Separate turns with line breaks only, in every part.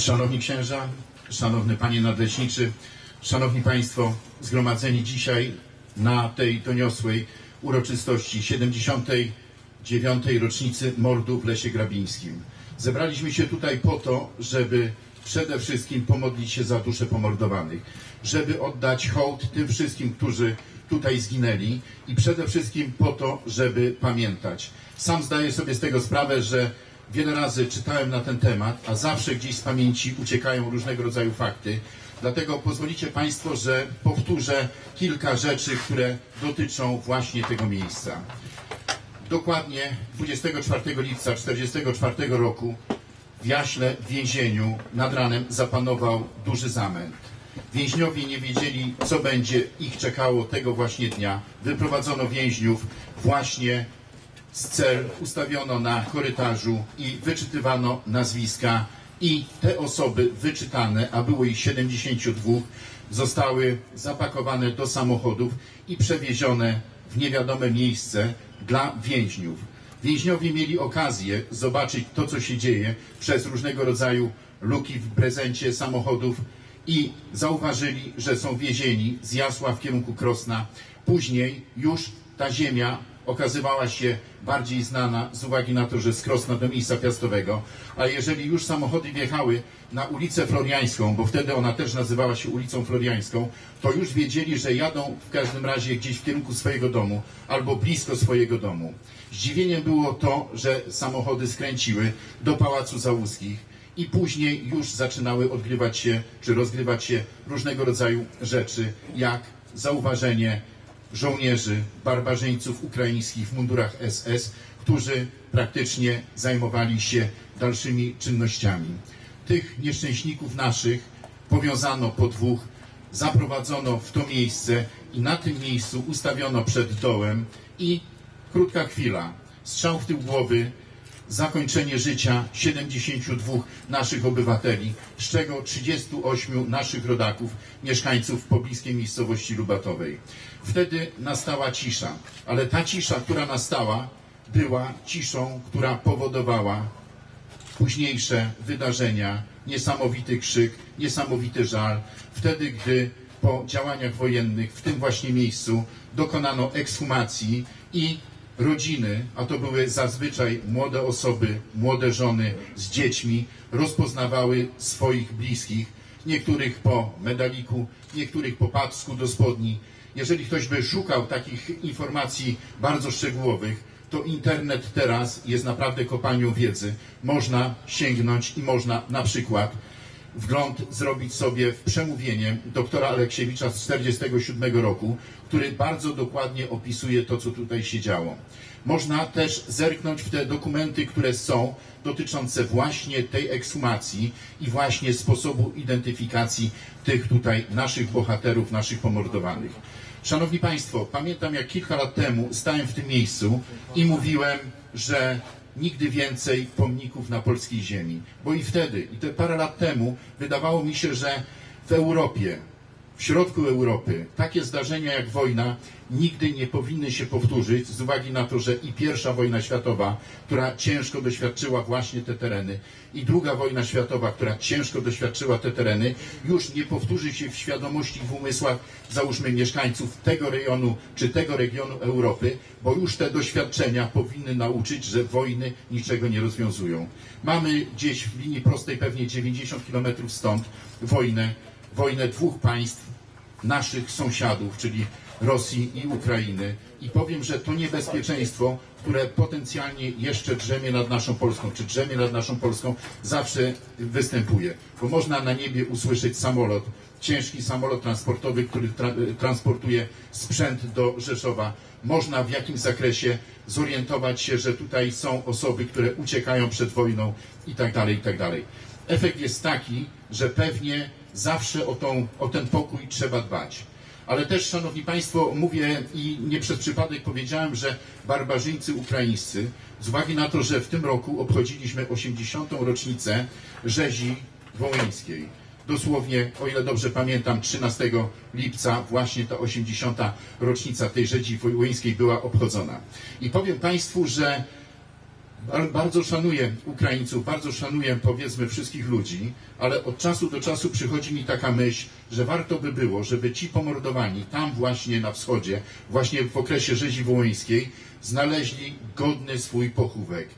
Szanowni księża, szanowny panie nadleśniczy, szanowni państwo, zgromadzeni dzisiaj na tej doniosłej uroczystości 79. rocznicy mordu w Lesie Grabińskim. Zebraliśmy się tutaj po to, żeby przede wszystkim pomodlić się za dusze pomordowanych, żeby oddać hołd tym wszystkim, którzy tutaj zginęli i przede wszystkim po to, żeby pamiętać. Sam zdaję sobie z tego sprawę, że Wiele razy czytałem na ten temat, a zawsze gdzieś z pamięci uciekają różnego rodzaju fakty. Dlatego pozwolicie Państwo, że powtórzę kilka rzeczy, które dotyczą właśnie tego miejsca. Dokładnie 24 lipca 1944 roku w Jaśle w więzieniu nad ranem zapanował duży zamęt. Więźniowie nie wiedzieli, co będzie ich czekało tego właśnie dnia. Wyprowadzono więźniów właśnie cel ustawiono na korytarzu i wyczytywano nazwiska i te osoby wyczytane, a było ich 72, zostały zapakowane do samochodów i przewiezione w niewiadome miejsce dla więźniów. Więźniowie mieli okazję zobaczyć to, co się dzieje przez różnego rodzaju luki w prezencie samochodów i zauważyli, że są wiezieni z Jasła w kierunku Krosna. Później już ta ziemia okazywała się bardziej znana z uwagi na to, że z Krosna do miejsca piastowego, a jeżeli już samochody wjechały na ulicę Floriańską, bo wtedy ona też nazywała się ulicą Floriańską, to już wiedzieli, że jadą w każdym razie gdzieś w kierunku swojego domu albo blisko swojego domu. Zdziwieniem było to, że samochody skręciły do Pałacu Załuskich i później już zaczynały odgrywać się, czy rozgrywać się różnego rodzaju rzeczy, jak zauważenie żołnierzy, barbarzyńców ukraińskich w mundurach SS, którzy praktycznie zajmowali się dalszymi czynnościami. Tych nieszczęśników naszych powiązano po dwóch, zaprowadzono w to miejsce i na tym miejscu ustawiono przed dołem i krótka chwila, strzał w tył głowy, zakończenie życia 72 naszych obywateli, z czego 38 naszych rodaków, mieszkańców pobliskiej miejscowości Lubatowej. Wtedy nastała cisza, ale ta cisza, która nastała, była ciszą, która powodowała późniejsze wydarzenia, niesamowity krzyk, niesamowity żal, wtedy gdy po działaniach wojennych w tym właśnie miejscu dokonano ekshumacji i rodziny, a to były zazwyczaj młode osoby, młode żony z dziećmi, rozpoznawały swoich bliskich, niektórych po medaliku, niektórych po packu do spodni. Jeżeli ktoś by szukał takich informacji bardzo szczegółowych, to internet teraz jest naprawdę kopalnią wiedzy. Można sięgnąć i można na przykład wgląd zrobić sobie w przemówienie doktora Aleksiewicza z 1947 roku, który bardzo dokładnie opisuje to, co tutaj się działo. Można też zerknąć w te dokumenty, które są dotyczące właśnie tej ekshumacji i właśnie sposobu identyfikacji tych tutaj naszych bohaterów, naszych pomordowanych. Szanowni Państwo, pamiętam jak kilka lat temu stałem w tym miejscu i mówiłem, że nigdy więcej pomników na polskiej ziemi. Bo i wtedy, i te parę lat temu, wydawało mi się, że w Europie, w środku Europy, takie zdarzenia jak wojna nigdy nie powinny się powtórzyć z uwagi na to, że i pierwsza wojna światowa, która ciężko doświadczyła właśnie te tereny, i druga wojna światowa, która ciężko doświadczyła te tereny, już nie powtórzy się w świadomości, w umysłach, załóżmy, mieszkańców tego rejonu czy tego regionu Europy, bo już te doświadczenia powinny nauczyć, że wojny niczego nie rozwiązują. Mamy gdzieś w linii prostej pewnie 90 kilometrów stąd wojnę, wojnę dwóch państw, naszych sąsiadów, czyli Rosji i Ukrainy. I powiem, że to niebezpieczeństwo, które potencjalnie jeszcze drzemie nad naszą Polską, czy drzemie nad naszą Polską, zawsze występuje. Bo można na niebie usłyszeć samolot, ciężki samolot transportowy, który tra transportuje sprzęt do Rzeszowa. Można w jakimś zakresie zorientować się, że tutaj są osoby, które uciekają przed wojną i tak dalej, i tak dalej. Efekt jest taki, że pewnie zawsze o, tą, o ten pokój trzeba dbać. Ale też, Szanowni Państwo, mówię i nie przez przypadek powiedziałem, że barbarzyńcy ukraińscy, z uwagi na to, że w tym roku obchodziliśmy 80. rocznicę rzezi wołyńskiej, dosłownie, o ile dobrze pamiętam, 13 lipca właśnie ta 80. rocznica tej rzezi wołyńskiej była obchodzona. I powiem Państwu, że Bardzo szanuję Ukraińców, bardzo szanuję powiedzmy wszystkich ludzi, ale od czasu do czasu przychodzi mi taka myśl, że warto by było, żeby ci pomordowani tam właśnie na wschodzie, właśnie w okresie rzezi wołyńskiej, znaleźli godny swój pochówek.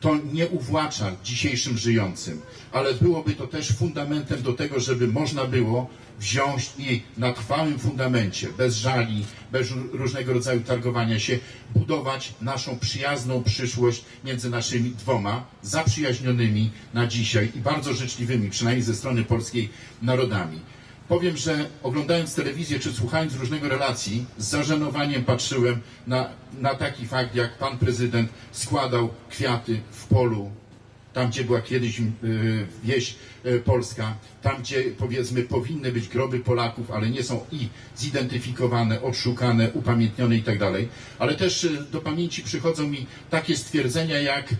To nie uwłacza dzisiejszym żyjącym, ale byłoby to też fundamentem do tego, żeby można było wziąć i na trwałym fundamencie, bez żali, bez ró- różnego rodzaju targowania się, budować naszą przyjazną przyszłość między naszymi dwoma zaprzyjaźnionymi na dzisiaj i bardzo życzliwymi, przynajmniej ze strony polskiej, narodami. Powiem, że oglądając telewizję czy słuchając różnego relacji, z zażenowaniem patrzyłem na, na taki fakt, jak pan prezydent składał kwiaty w polu tam gdzie była kiedyś y, wieś y, polska, tam gdzie powiedzmy powinny być groby Polaków, ale nie są i zidentyfikowane, odszukane, upamiętnione i tak. Ale też y, do pamięci przychodzą mi takie stwierdzenia jak,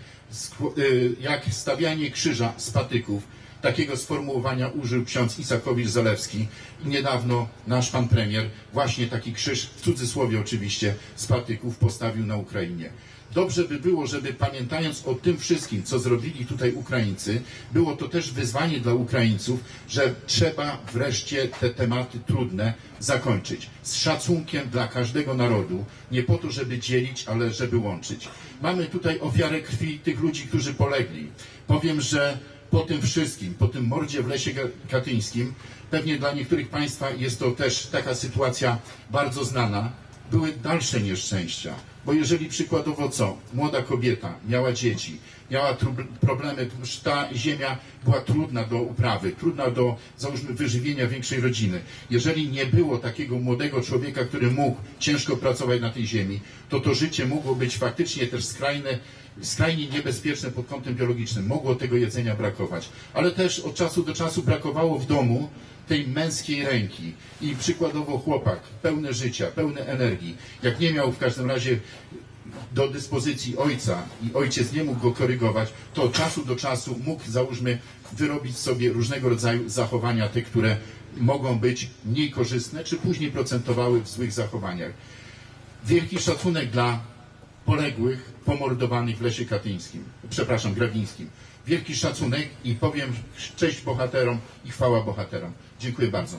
jak stawianie krzyża z patyków. Takiego sformułowania użył ksiądz Isakowicz Zalewski i niedawno nasz pan premier właśnie taki krzyż, w cudzysłowie oczywiście, z patyków postawił na Ukrainie. Dobrze by było, żeby pamiętając o tym wszystkim, co zrobili tutaj Ukraińcy, było to też wyzwanie dla Ukraińców, że trzeba wreszcie te tematy trudne zakończyć. Z szacunkiem dla każdego narodu, nie po to, żeby dzielić, ale żeby łączyć. Mamy tutaj ofiarę krwi tych ludzi, którzy polegli. Powiem, że po tym wszystkim, po tym mordzie w Lesie Katyńskim, pewnie dla niektórych Państwa jest to też taka sytuacja bardzo znana, były dalsze nieszczęścia. Bo jeżeli przykładowo co, młoda kobieta miała dzieci, miała problemy, ta ziemia była trudna do uprawy, trudna do, załóżmy, wyżywienia większej rodziny. Jeżeli nie było takiego młodego człowieka, który mógł ciężko pracować na tej ziemi, to to życie mogło być faktycznie też skrajne, skrajnie niebezpieczne pod kątem biologicznym. Mogło tego jedzenia brakować. Ale też od czasu do czasu brakowało w domu tej męskiej ręki. I przykładowo chłopak, pełny życia, pełny energii, jak nie miał w każdym razie do dyspozycji ojca i ojciec nie mógł go korygować, to od czasu do czasu mógł, załóżmy, wyrobić sobie różnego rodzaju zachowania, te, które mogą być mniej korzystne, czy później procentowały w złych zachowaniach. Wielki szacunek dla poległych, pomordowanych w Lesie Katyńskim, przepraszam, Grawińskim. Wielki szacunek i powiem cześć bohaterom i chwała bohaterom. Dziękuję bardzo.